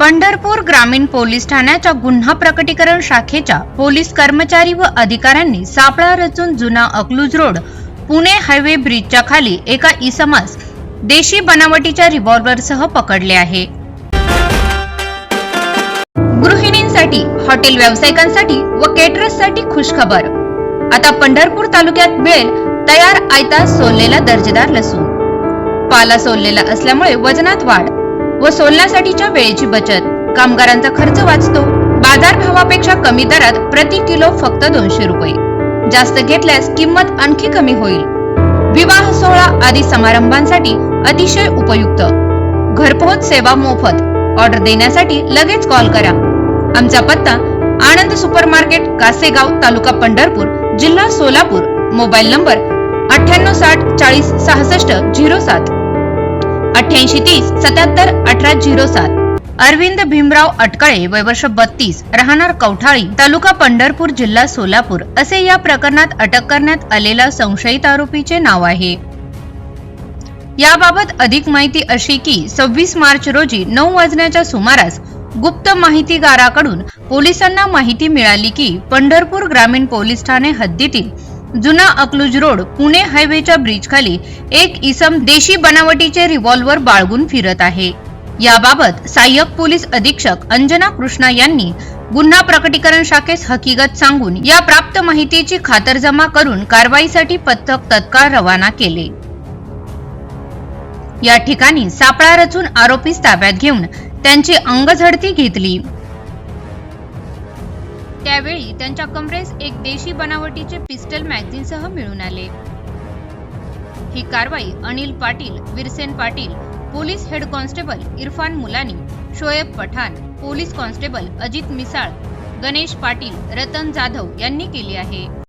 पंढरपूर ग्रामीण पोलीस ठाण्याच्या गुन्हा प्रकटीकरण शाखेच्या पोलीस कर्मचारी व अधिकाऱ्यांनी सापळा रचून जुना अकलूज रोड पुणे हायवे ब्रिजच्या खाली एका इसमास देशी बनावटीच्या रिव्हॉल्व्हरसह पकडले आहे. गृहिणींसाठी हॉटेल व्यावसायिकांसाठी व केटरर्ससाठी खुशखबर. आता पंढरपूर तालुक्यात मिळेल तयार आयता सोललेला दर्जेदार लसूण. पाला सोललेला असल्यामुळे वजनात वाढ. व सोलण्यासाठीच्या वेळेची बचत. कामगारांचा खर्च वाचतो. बाजारभावापेक्षा कमी दरात प्रति किलो फक्त दोनशे रुपये. जास्त घेतल्यास किंमत आणखी कमी होईल. विवाह सोहळा आदी समारंभांसाठी अतिशय उपयुक्त. घरपोहोच सेवा मोफत. ऑर्डर देण्यासाठी लगेच कॉल करा. आमचा पत्ता आनंद सुपर मार्केट कासेगाव तालुका पंढरपूर जिल्हा सोलापूर. मोबाईल नंबर अठ्ठ्याण्णव साठ चाळीस सहासष्ट झिरो सात. अठ्ठ्याऐंशी तीस सत्याहत्तर अठरा झिरो सात. अरविंद भीमराव अटकळे वयवर्ष बत्तीस राहणार कवठाळी तालुका पंढरपूर जिल्हा सोलापूर असे या प्रकरणात अटक करण्यात आलेल्या संशयित आरोपीचे नाव आहे. याबाबत अधिक माहिती अशी की सव्वीस मार्च रोजी नऊ वाजण्याच्या सुमारास गुप्त माहितीगाराकडून पोलिसांना माहिती मिळाली की पंढरपूर ग्रामीण पोलीस ठाणे हद्दीतील जुना अकलूज रोड पुणे हायवेच्या ब्रिज खाली एक इसम देशी बनावटीचे रिव्हॉल्वर बाळगून फिरत आहे. याबाबत सहाय्यक पोलीस अधीक्षक अंजना कृष्णा यांनी गुन्हा प्रकटीकरण शाखेस हकीकत सांगून या प्राप्त माहितीची खातरजमा करून कारवाईसाठी पथक तत्काळ रवाना केले. या ठिकाणी सापळा रचून आरोपीस ताब्यात घेऊन त्यांची अंगझडती घेतली. त्यावेळी त्यांच्या कमरेस एक देशी बनावटीचे पिस्टल मॅगझिनसह मिळून आले. ही कारवाई Anil Patil Virsen Patil police head constable Irfan Mulani Shoaib Pathan police constable Ajit Misal Ganesh Patil Ratan Jadhav यांनी केली आहे.